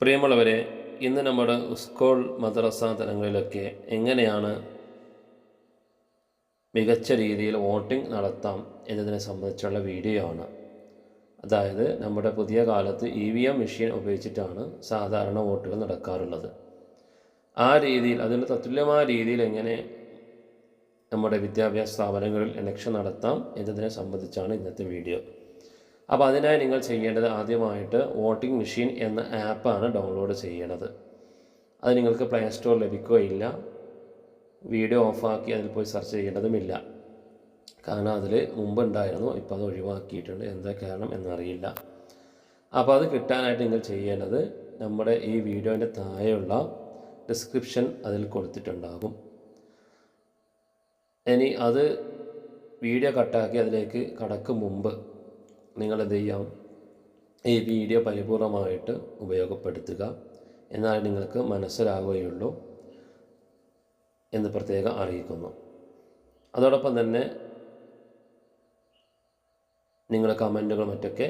പ്രിയമുള്ളവരെ ഇന്ന് നമ്മുടെ സ്കൂൾ മദ്രസ തലങ്ങളിലൊക്കെ എങ്ങനെയാണ് മികച്ച രീതിയിൽ വോട്ടിംഗ് നടത്താം എന്നതിനെ സംബന്ധിച്ചുള്ള വീഡിയോ ആണ്. അതായത് നമ്മുടെ പുതിയ കാലത്ത് ഇ വി എം മെഷീൻ ഉപയോഗിച്ചിട്ടാണ് സാധാരണ വോട്ടുകൾ നടക്കാറുള്ളത്. ആ രീതിയിൽ അതിന് തത്തുല്യമായ രീതിയിൽ എങ്ങനെ നമ്മുടെ വിദ്യാഭ്യാസ സ്ഥാപനങ്ങളിൽ ഇലക്ഷൻ നടത്താം എന്നതിനെ സംബന്ധിച്ചാണ് ഇന്നത്തെ വീഡിയോ. അപ്പോൾ അതിനായി നിങ്ങൾ ചെയ്യേണ്ടത് ആദ്യമായിട്ട് വോട്ടിംഗ് മെഷീൻ എന്ന ആപ്പാണ് ഡൗൺലോഡ് ചെയ്യണത് അത് നിങ്ങൾക്ക് പ്ലേ സ്റ്റോർ ലഭിക്കുകയില്ല. വീഡിയോ ഓഫാക്കി അതിൽ പോയി സെർച്ച് ചെയ്യേണ്ടതുമില്ല. കാരണം അതിൽ മുമ്പ് ഉണ്ടായിരുന്നു ഇപ്പോൾ അത് ഒഴിവാക്കിയിട്ടുണ്ട്. എന്താ കാരണം എന്നറിയില്ല. അപ്പോൾ അത് കിട്ടാനായിട്ട് നിങ്ങൾ ചെയ്യേണ്ടത് നമ്മുടെ ഈ വീഡിയോന്റെ താഴെയുള്ള ഡിസ്ക്രിപ്ഷൻ അതിൽ കൊടുത്തിട്ടുണ്ടാകും. ഇനി അത് വീഡിയോ കട്ടാക്കി അതിലേക്ക് കടക്കും മുമ്പ് നിങ്ങൾ എന്ത് ചെയ്യാം? ഈ വീഡിയോ പരിപൂർണമായിട്ട് ഉപയോഗപ്പെടുത്തുക. എന്നാൽ നിങ്ങൾക്ക് മനസ്സിലാവുകയുള്ളൂ എന്ന് പ്രത്യേകം അറിയിക്കുന്നു. അതോടൊപ്പം തന്നെ നിങ്ങൾ കമന്റുകൾ മറ്റൊക്കെ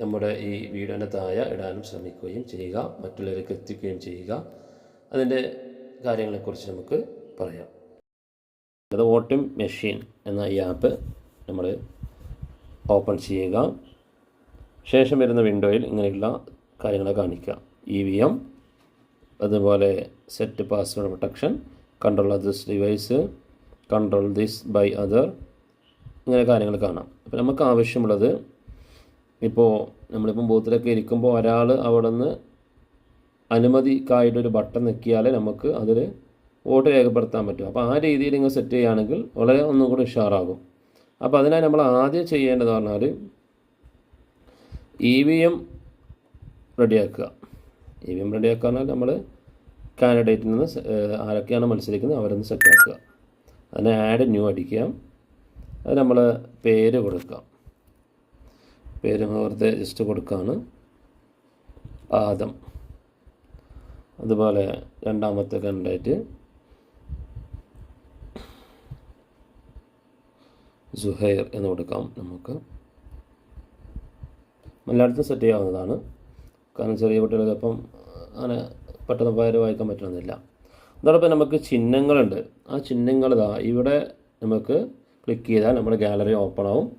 നമ്മുടെ ഈ വീഡിയോന്റെ താഴെ ഇടാനും ശ്രമിക്കുകയും ചെയ്യുക. മറ്റുള്ളവർക്ക് എത്തിക്കുകയും ചെയ്യുക. അതിന്റെ കാര്യങ്ങളെക്കുറിച്ച് നമുക്ക് പറയാം. അത് വോട്ടിംഗ് മെഷീൻ എന്ന ഈ ആപ്പ് നമ്മൾ ഓപ്പൺ ചെയ്യുക. ശേഷം വരുന്ന വിൻഡോയിൽ ഇങ്ങനെയുള്ള കാര്യങ്ങൾ കാണിക്കുക. ഇ വി എം അതുപോലെ set password protection control this device control this by other ഇങ്ങനെ കാര്യങ്ങൾ കാണാം. അപ്പോൾ നമുക്ക് ആവശ്യമുള്ളത് ഇപ്പോൾ നമ്മളിപ്പം ബൂത്തിലൊക്കെ ഇരിക്കുമ്പോൾ ഒരാൾ അവിടെ നിന്ന് അനുമതിക്കായിട്ടൊരു ബട്ടൺ നിൽക്കിയാലേ നമുക്ക് അതിൽ വോട്ട് രേഖപ്പെടുത്താൻ പറ്റും. അപ്പോൾ ആ രീതിയിൽ നിങ്ങൾ സെറ്റ് ചെയ്യുകയാണെങ്കിൽ വളരെ ഒന്നും കൂടി ഉഷാറാകും. അപ്പോൾ അതിനായി നമ്മൾ ആദ്യം ചെയ്യേണ്ടത് പറഞ്ഞാൽ ഇ വി എം റെഡിയാക്കുക. ഇ വി എം റെഡിയാക്കുക എന്നാൽ നമ്മൾ കാൻഡിഡേറ്റിൽ നിന്ന് ആരൊക്കെയാണ് മത്സരിക്കുന്നത് അവരൊന്ന് സെറ്റാക്കുക അതിന് ആഡ് ന്യൂ അടിക്കുക. അത് നമ്മൾ പേര് കൊടുക്കുക. പേര് വെറുതെ ജസ്റ്റ് കൊടുക്കുകയാണ്. ആദം അതുപോലെ രണ്ടാമത്തെ കാൻഡിഡേറ്റ് സുഹൈർ എന്ന് കൊടുക്കാം നമുക്ക്. മലയാളത്തിൽ സെറ്റ് ചെയ്യാവുന്നതാണ്. കാരണം ചെറിയ കുട്ടികൾക്ക് അപ്പം അങ്ങനെ പെട്ടെന്ന് പേര് വായിക്കാൻ പറ്റണമെന്നില്ല. അതോടൊപ്പം നമുക്ക് ചിഹ്നങ്ങളുണ്ട്. ആ ചിഹ്നങ്ങൾ ഇതാ ഇവിടെ നമുക്ക് ക്ലിക്ക് ചെയ്താൽ നമ്മുടെ ഗാലറി ഓപ്പൺ ആവും.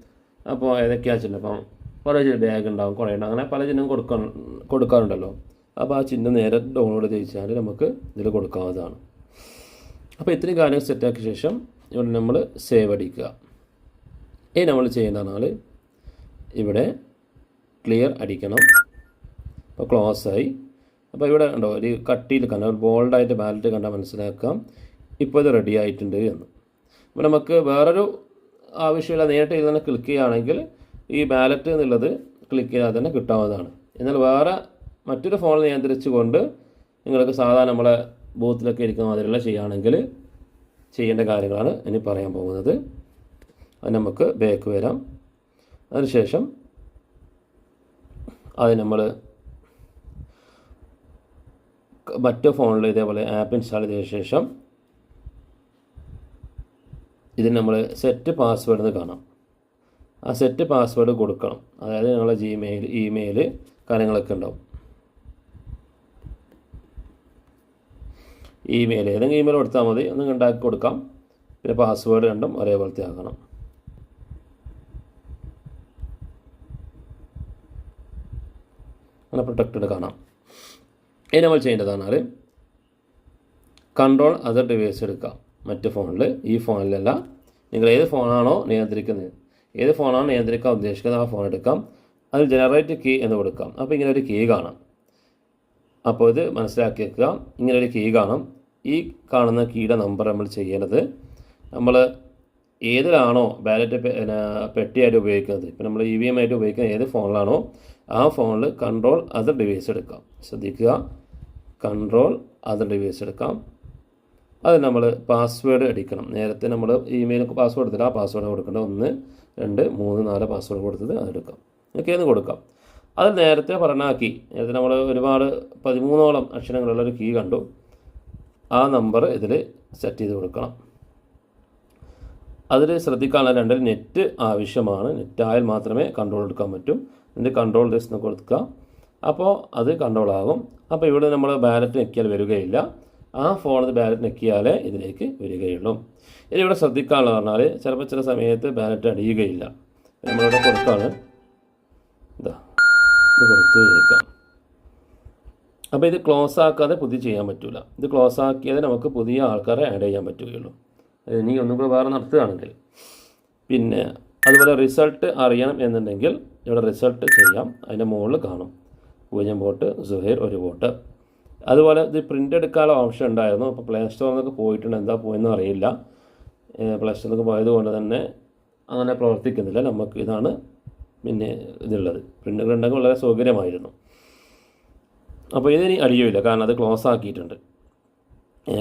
അപ്പോൾ ഏതൊക്കെയാണ് ചിഹ്നം? അപ്പം കുറേ ബാഗ് ഉണ്ടാവും കുറേ ഉണ്ടാവും. അങ്ങനെ പല ചിഹ്നം കൊടുക്കാൻ കൊടുക്കാറുണ്ടല്ലോ. അപ്പോൾ ആ ചിഹ്നം നേരെ ഡൗൺലോഡ് ചെയ്യിച്ചാൽ നമുക്ക് ഇതിൽ കൊടുക്കാവുന്നതാണ്. അപ്പോൾ ഇത്രയും കാര്യങ്ങൾ സെറ്റാക്കിയ ശേഷം ഇവിടെ നമ്മൾ സേവ് അടിക്കുക. ഇനി നമ്മൾ ചെയ്യുന്നതാണ് ഇവിടെ ക്ലിയർ അടിക്കണം. അപ്പോൾ ക്ലോസ് ആയി. അപ്പോൾ ഇവിടെ ഉണ്ടോ ഒരു കട്ടിയിൽ കണ്ട ഒരു ബോൾഡായിട്ട് ബാലറ്റ് കണ്ടാൽ മനസ്സിലാക്കാം. ഇപ്പോൾ ഇത് റെഡി ആയിട്ടുണ്ട് എന്ന്. അപ്പോൾ നമുക്ക് വേറൊരു ആവശ്യമില്ല നേരിട്ട് ഇതിൽ തന്നെ ക്ലിക്ക് ചെയ്യുകയാണെങ്കിൽ ഈ ബാലറ്റ് എന്നുള്ളത് ക്ലിക്ക് ചെയ്താൽ തന്നെ കിട്ടാവുന്നതാണ്. എന്നാൽ വേറെ മറ്റൊരു ഫോൺ നിയന്ത്രിച്ചുകൊണ്ട് നിങ്ങൾക്ക് സാധാരണ നമ്മളെ ബൂത്തിലൊക്കെ ഇരിക്കുന്ന മാതിരിയുള്ള ചെയ്യുകയാണെങ്കിൽ ചെയ്യേണ്ട കാര്യങ്ങളാണ് ഇനി പറയാൻ പോകുന്നത്. നമുക്ക് ബേക്ക് വരാം. അതിനുശേഷം അത് നമ്മൾ മറ്റു ഫോണിൽ ഇതേപോലെ ആപ്പ് ഇൻസ്റ്റാൾ ചെയ്ത ശേഷം ഇതിന് നമ്മൾ സെറ്റ് പാസ്വേഡ് എന്ന് കാണാം. ആ സെറ്റ് പാസ്വേഡ് കൊടുക്കണം. അതായത് ഞങ്ങളെ ജിമെയിൽ ഇമെയിൽ കാര്യങ്ങളൊക്കെ ഉണ്ടാവും. ഇമെയിൽ ഏതെങ്കിലും ഇമെയിൽ കൊടുത്താൽ മതി. ഒന്ന് ഉണ്ടാക്കി കൊടുക്കാം. പിന്നെ പാസ്വേഡ് രണ്ടും ഒരേപോലത്തെ ആക്കണം അങ്ങനെ പ്രൊട്ടക്റ്റഡ് കാണാം. ഇനി നമ്മൾ ചെയ്യേണ്ടതാണ് കൺട്രോൾ അതർ ഡിവൈസ് എടുക്കുക മറ്റ് ഫോണിൽ ഈ ഫോണിലല്ല നിങ്ങൾ ഏത് ഫോണാണോ നിയന്ത്രിക്കുന്നത്. ഏത് ഫോണാണോ നിയന്ത്രിക്കാൻ ഉദ്ദേശിക്കുന്നത് ആ ഫോൺ എടുക്കാം. അത് ജനറേറ്റ് കീ എന്ന് കൊടുക്കാം. അപ്പോൾ ഇങ്ങനെ ഒരു കീ കാണാം. അപ്പോൾ ഇത് മനസ്സിലാക്കി വെക്കുക. ഇങ്ങനെ ഒരു കീ കാണാം. ഈ കാണുന്ന കീയുടെ നമ്പർ നമ്മൾ ചെയ്യേണ്ടത് നമ്മൾ ഏതിലാണോ ബാലറ്റ് പെട്ടിയായിട്ട് ഉപയോഗിക്കുന്നത്. ഇപ്പോൾ നമ്മൾ ഇ വി എം ആയിട്ട് ഉപയോഗിക്കുന്ന ഏത് ഫോണിലാണോ ആ ഫോണിൽ കൺട്രോൾ അതർ ഡിവൈസ് എടുക്കാം. ശ്രദ്ധിക്കുക. കൺട്രോൾ അതർ ഡിവൈസ് എടുക്കാം. അത് നമ്മൾ പാസ്വേഡ് അടിക്കണം നേരത്തെ നമ്മൾ ഇമെയിൽ പാസ്വേഡ് എടുത്തിട്ട് ആ പാസ്വേഡ് കൊടുക്കേണ്ടത് ഒന്ന് രണ്ട് മൂന്ന് നാല് പാസ്വേഡ് കൊടുത്തത് അതെടുക്കാം ഓക്കെ എന്ന് കൊടുക്കാം. അത് നേരത്തെ പറഞ്ഞ കീ നേരത്തെ നമ്മൾ ഒരുപാട് പതിമൂന്നോളം അക്ഷരങ്ങളുള്ള ഒരു കീ കണ്ടു. ആ നമ്പർ ഇതിൽ സെറ്റ് ചെയ്ത് കൊടുക്കണം. അതിൽ ശ്രദ്ധിക്കാനുള്ള രണ്ടിൽ നെറ്റ് ആവശ്യമാണ്. നെറ്റ് ആയാൽ മാത്രമേ കൺട്രോൾ എടുക്കാൻ പറ്റും. എന്നിട്ട് കൺട്രോൾ എന്ന് കൊടുക്കുക അപ്പോൾ അത് കൺട്രോൾ ആകും. അപ്പോൾ ഇവിടെ നമ്മൾ ബാലറ്റ് ഞെക്കിയാൽ വരികയില്ല. ആ ഫോണിൽ ബാലറ്റ് ഞെക്കിയാലേ ഇതിലേക്ക് വരികയുള്ളൂ. ഇനി ഇവിടെ ശ്രദ്ധിക്കാനുള്ള പറഞ്ഞാൽ ചിലപ്പോൾ ചില സമയത്ത് ബാലറ്റ് അടിയുകയില്ല. നമ്മളിവിടെ കൊടുക്കാണ്. ഇതാ ഇത് കൊടുത്തു കേൾക്കാം അപ്പോൾ ഇത് ക്ലോസ് ആക്കാതെ പുതിയ ചെയ്യാൻ പറ്റില്ല ഇത് ക്ലോസ് ആക്കിയാലേ നമുക്ക് പുതിയ ആൾക്കാരെ ആഡ് ചെയ്യാൻ പറ്റുകയുള്ളൂ. ഇനി ഒന്നും കൂടെ വേറെ നടത്തുകയാണെങ്കിൽ. പിന്നെ അതുപോലെ റിസൾട്ട് അറിയണം എന്നുണ്ടെങ്കിൽ ഇവിടെ റിസൾട്ട് ചെയ്യാം. അതിന്റെ മുകളിൽ കാണും. പൂജ്യം വോട്ട് സുഹൈർ ഒരു വോട്ട്. അതുപോലെ ഇത് പ്രിന്റ് എടുക്കാനുള്ള ഓപ്ഷൻ ഉണ്ടായിരുന്നു. അപ്പോൾ പ്ലേ സ്റ്റോറിൽ നിന്നൊക്കെ പോയിട്ടുണ്ട്. എന്താ പോയെന്ന് അറിയില്ല. പ്ലേ സ്റ്റോറിൽ പോയത് കൊണ്ട് തന്നെ അങ്ങനെ പ്രവർത്തിക്കുന്നില്ല. നമുക്ക് ഇതാണ് പിന്നെ ഇതുള്ളത്. പ്രിന്റുകൾ ഉണ്ടെങ്കിൽ വളരെ സൗകര്യമായിരുന്നു. അപ്പോൾ ഇതിനി അടിയില്ല കാരണം അത് ക്ലോസ് ആക്കിയിട്ടുണ്ട്.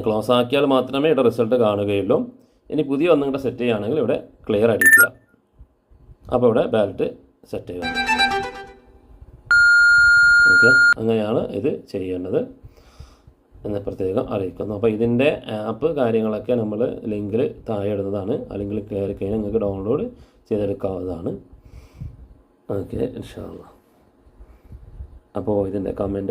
ക്ലോസ് ആക്കിയാൽ മാത്രമേ ഇവിടെ റിസൾട്ട് കാണുകയുള്ളൂ. ഇനി പുതിയ ഒന്നും കൂടെ സെറ്റ് ചെയ്യുകയാണെങ്കിൽ ഇവിടെ ക്ലിയർ അടിക്കുക അപ്പോൾ ഇവിടെ ബാലറ്റ് സെറ്റ് ചെയ്യുക. ഓക്കെ അങ്ങനെയാണ് ഇത് ചെയ്യേണ്ടത്. എന്ന് പ്രത്യേകം അറിയിക്കുന്നു. അപ്പോൾ ഇതിന്റെ ആപ്പ് കാര്യങ്ങളൊക്കെ നമ്മൾ ലിങ്കിൽ താഴെ ഇടുന്നതാണ്. അല്ലെങ്കിൽ കയറി കഴിഞ്ഞാൽ നിങ്ങൾക്ക് ഡൗൺലോഡ് ചെയ്തെടുക്കാവുന്നതാണ്. ഓക്കെ ഇൻഷാല്ല അപ്പോൾ ഇതിന്റെ കമന്റ്